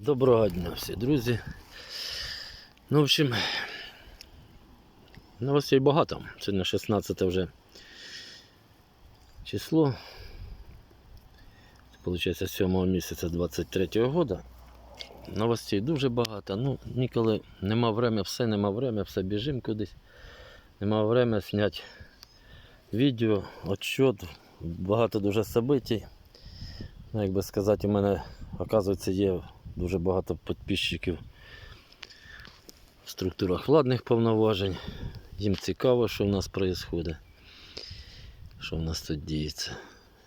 Доброго дня всі, друзі. Ну, в общем, новостей багато. Сьогодні 16 вже число. Получається 7 місяця 23 года. Новостей дуже багато. Ну, ніколи нема время, все нема время, все біжимо кудись. Нема время зняти відео, отчет, багато дуже событий. Ну, як би сказати, у мене, оказується, є дуже багато підписчиків в структурах владних повноважень. Їм цікаво, що в нас відбувається, що в нас тут діється.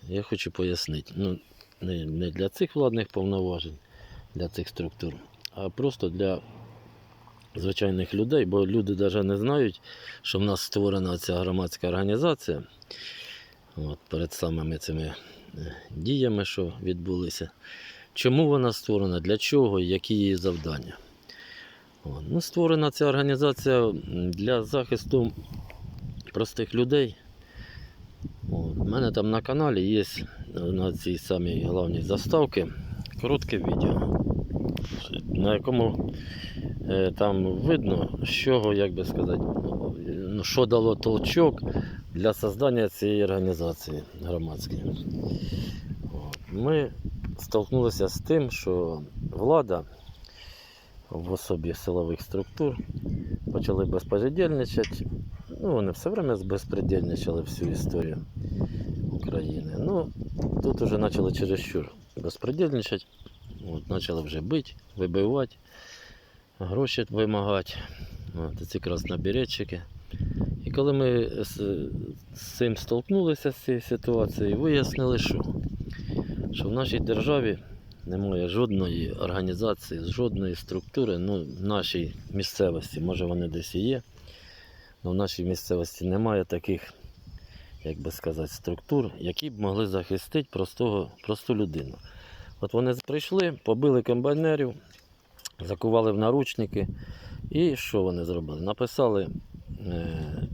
Я хочу пояснити. Ну, не, для цих владних повноважень, для цих структур, а просто для звичайних людей, бо люди навіть не знають, що в нас створена ця громадська організація. От, перед самими цими е, діями, що відбулися. Чому вона створена, для чого, які її завдання. Ну, створена ця організація для захисту простих людей. У мене там на каналі є на цій самій головній заставці коротке відео, на якому е, там видно, з як би сказати, ну, що дало толчок для створення цієї організації громадської. Ми столкнулися з тим, що влада в особі силових структур почали безпредельничати. Ну, вони все время безпредельничали всю історію України. Ну, тут вже почали чересчур безпредельничати. От, почали вже бити, вибивати, гроші вимагати. От, ці красноберечики. І коли ми з цим столкнулися з цією ситуацією, вияснили, що що в нашій державі немає жодної організації, жодної структури, ну, в нашій місцевості, може вони десь і є, але в нашій місцевості немає таких, як би сказати, структур, які б могли захистити простого, просту людину. От вони прийшли, побили комбайнерів, закували в наручники. І що вони зробили? Написали е,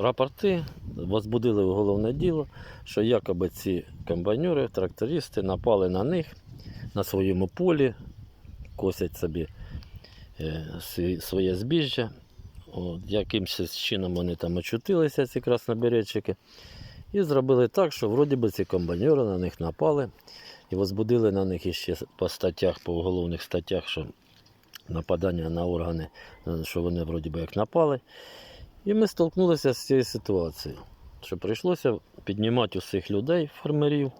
рапорти, возбудили головне діло, що якоби ці комбайнери, трактористи напали на них на своєму полі, косять собі е, своє збіжжя. От, якимось чином вони там очутилися, ці красноберечики, і зробили так, що вроді би ці комбайнери на них напали і возбудили на них іще по статтях, по уголовних статтях, що нападання на органи, е, що вони вроді би як напали. І ми столкнулися з цією ситуацією, що прийшлося піднімати усіх людей, фермерів,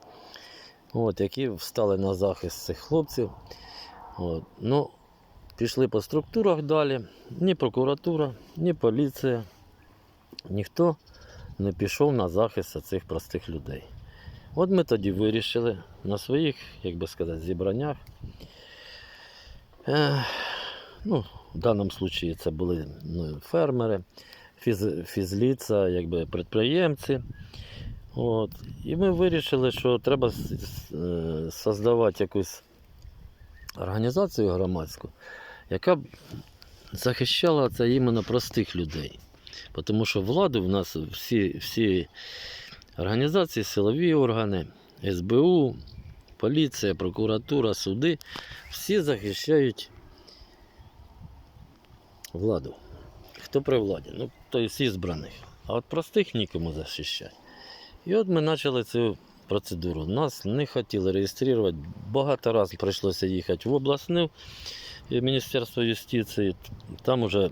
от, які встали на захист цих хлопців. От. Ну, пішли по структурах далі. Ні прокуратура, ні поліція, ніхто не пішов на захист цих простих людей. От ми тоді вирішили на своїх, як би сказати, зібраннях. Е, ну, в даному випадку це були ну, фермери, фіз, фізліца, якби підприємці. От. І ми вирішили, що треба е, создавати якусь організацію громадську, яка б захищала це іменно простих людей. Тому що владу в нас всі, всі організації, силові органи, СБУ, поліція, прокуратура, суди, всі захищають владу. Хто при владі? Ну, тобто ізбраних. А от простих нікому захищати. І от ми почали цю процедуру. Нас не хотіли реєструвати. Багато разів прийшлося їхати в обласне Міністерство юстиції. Там вже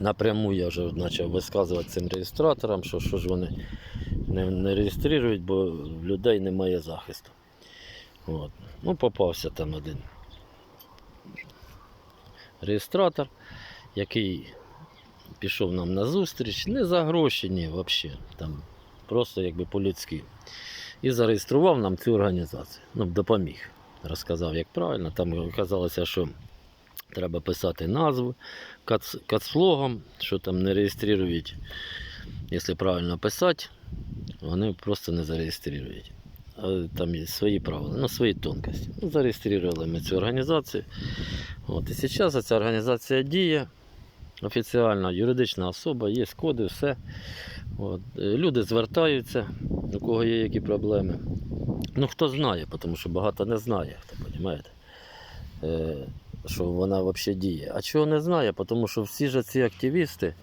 напряму я вже почав висказувати цим реєстраторам, що, що ж вони не, не реєструють, бо в людей немає захисту. От. Ну, попався там один реєстратор, який пішов нам на зустріч, не за гроші, ні, взагалі. Там просто якби по-людськи. І зареєстрував нам цю організацію. Ну, допоміг. Розказав, як правильно. Там казалося, що треба писати назву кац, кацфлогом, що там не реєструють. Якщо правильно писати, вони просто не зареєструють. Там є свої правила, ну, свої тонкості. Ну, зареєстрували ми цю організацію. От, і зараз ця організація діє офіціально, юридична особа, є коди, все. От. е, Люди звертаються, у кого є які проблеми. Ну, хто знає, тому що багато не знає, розумієте. е, що вона взагалі діє. А чого не знає? Тому що всі ж ці активісти,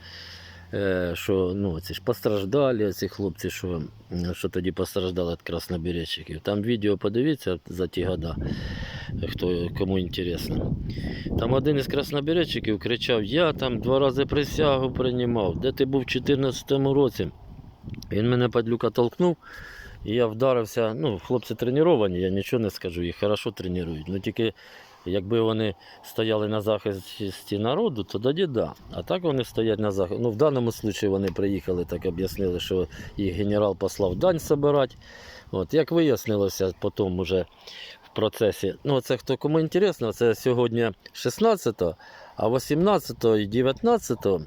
що ну, ці ж постраждали, ці хлопці, що, що тоді постраждали від краснобережчиків. Там відео подивіться за ті года, хто, кому інтересно. Там один із краснобережчиків кричав: Я там два рази присягу приймав, де ти був у 2014 році. Він мене падлюка толкнув, і я вдарився. Ну, хлопці треновані, я нічого не скажу, їх хорошо тренують. Ну тільки якби вони стояли на захисті народу, то тоді да. А так вони стоять на захисті. Ну, в даному випадку вони приїхали, так об'яснили, що їх генерал послав дань збирати. От, як вияснилося потім уже в процесі. Ну, це хто кому інтересно, це сьогодні 16, а 18 і 19 в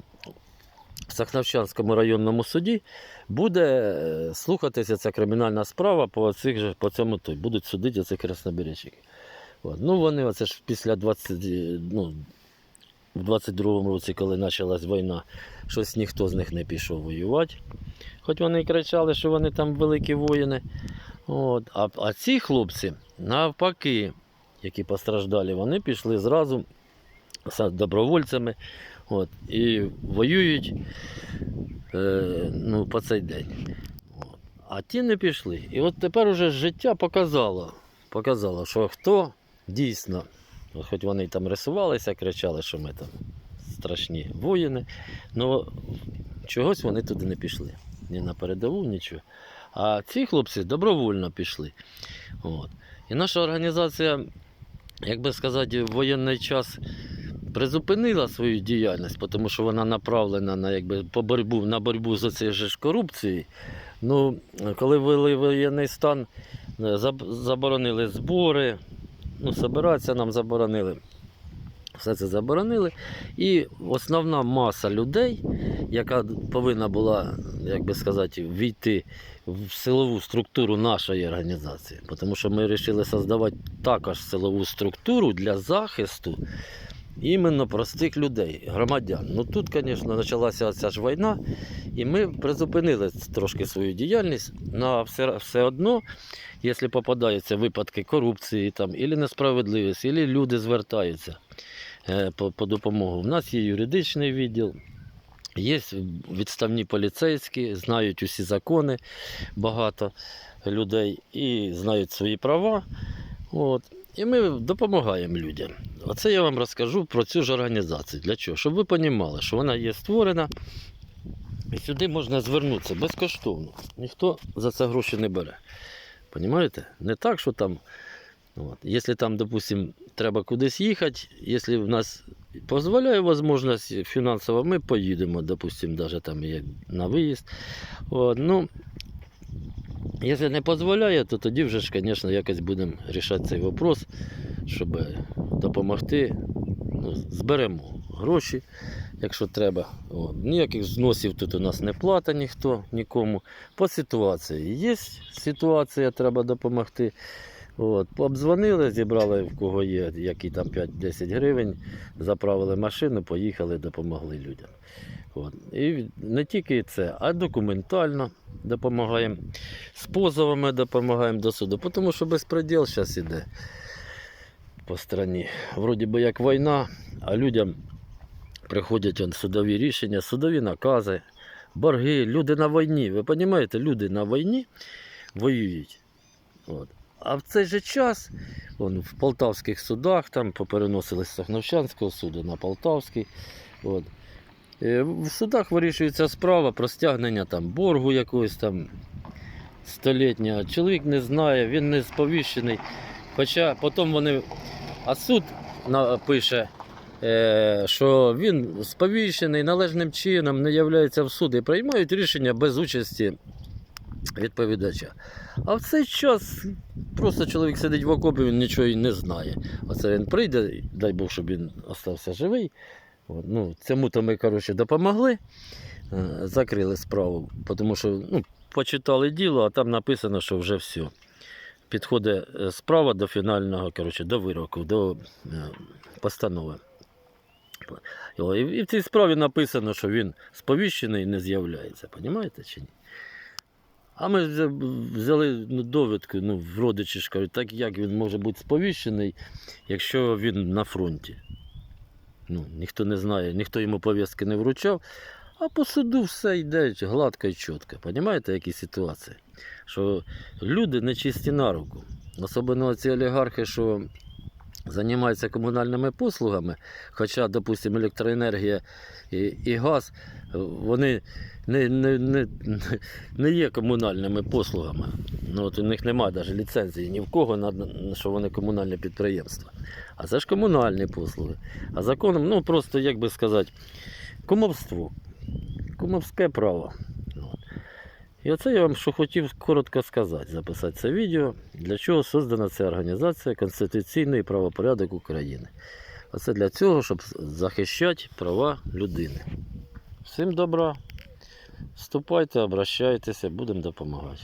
Сахновчанському районному суді буде е, слухатися ця кримінальна справа по, цих же, по цьому той. Будуть судити цих краснобережчиків. От. Ну, вони оце ж після 20, е, ну, в 22-му році, коли почалась війна, щось ніхто з них не пішов воювати. Хоч вони і кричали, що вони там великі воїни. От. А, а ці хлопці, навпаки, які постраждали, вони пішли зразу з добровольцями от, і воюють е, ну, по цей день. От. А ті не пішли. І от тепер уже життя показало, показало, що хто дійсно, хоч вони там рисувалися, кричали, що ми там страшні воїни, але чогось вони туди не пішли. Ні на передову, нічого. А ці хлопці добровольно пішли. От. І наша організація, як би сказати, в воєнний час призупинила свою діяльність, тому що вона направлена на, якби, по боротьбу, на боротьбу з цією ж корупцією. Ну, коли ввели воєнний стан, е, заборонили збори, ну, збиратися нам заборонили. Все це заборонили. І основна маса людей, яка повинна була, як би сказати, війти в силову структуру нашої організації. Тому що ми вирішили створити також силову структуру для захисту іменно простих людей, громадян. Ну тут, звісно, почалася ця ж війна, і ми призупинили трошки свою діяльність. На все, все одно, якщо попадаються випадки корупції там, або несправедливості, або люди звертаються по, по допомогу. У нас є юридичний відділ. Є відставні поліцейські, знають усі закони, багато людей і знають свої права. От. І ми допомагаємо людям. Оце я вам розкажу про цю ж організацію. Для чого? Щоб ви розуміли, що вона є створена, і сюди можна звернутися безкоштовно. Ніхто за це гроші не бере. Понімаєте? Не так, що там. От. Якщо там, допустим, треба кудись їхати, якщо в нас дозволяє можливість фінансово, ми поїдемо, допустим, навіть там на виїзд. От. Ну, Якщо не дозволяє, то тоді вже ж, звісно, якось будемо рішати цей вопрос, щоб допомогти. Ну, зберемо гроші, якщо треба. От. Ніяких зносів тут у нас не плата ніхто нікому. По ситуації. Є ситуація, треба допомогти. От. Обдзвонили, зібрали в кого є, які там 5-10 гривень, заправили машину, поїхали, допомогли людям. От. І не тільки це, а документально допомагаємо, з позовами допомагаємо до суду, тому що безпреділ зараз іде по страні. Вроді би як війна, а людям приходять он, судові рішення, судові накази, борги, люди на війні. Ви розумієте, люди на війні воюють. От. А в цей же час вон, в полтавських судах там попереносились з Сахновщанського суду на Полтавський. От. Е, В судах вирішується справа про стягнення там, боргу якогось там столітнього. Чоловік не знає, він не сповіщений. Хоча потім вони. А суд пише, е, що він сповіщений належним чином, не являється в суд і приймають рішення без участі відповідача. А в цей час просто чоловік сидить в окопі, він нічого й не знає. Оце він прийде, дай Бог, щоб він залишився живий. Ну, цьому то ми коротше, допомогли, е, закрили справу, тому що ну, почитали діло, а там написано, що вже все. Підходить е, справа до фінального, коротше, до вироку, до е, постанови. І, і в цій справі написано, що він сповіщений і не з'являється. Понімаєте чи ні? А ми взяли ну, довідку, ну, родичі ж кажуть, так як він може бути сповіщений, якщо він на фронті. Ну, ніхто не знає, ніхто йому пов'язки не вручав, а по суду все йде гладко і чітко. Понімаєте, які ситуації? Що люди не чисті на руку. Особливо ці олігархи, що займаються комунальними послугами, хоча, допустимо, електроенергія і, і газ, вони не, не, не, не є комунальними послугами. Ну, от у них немає навіть ліцензії ні в кого, що вони комунальне підприємства. А це ж комунальні послуги. А законом, ну просто, як би сказати, кумовство. Кумовське право. І оце я вам що хотів коротко сказати, записати це відео, для чого создана ця організація Конституційний правопорядок України. Оце для цього, щоб захищати права людини. Всім добра. Вступайте, обращайтеся, будемо допомагати.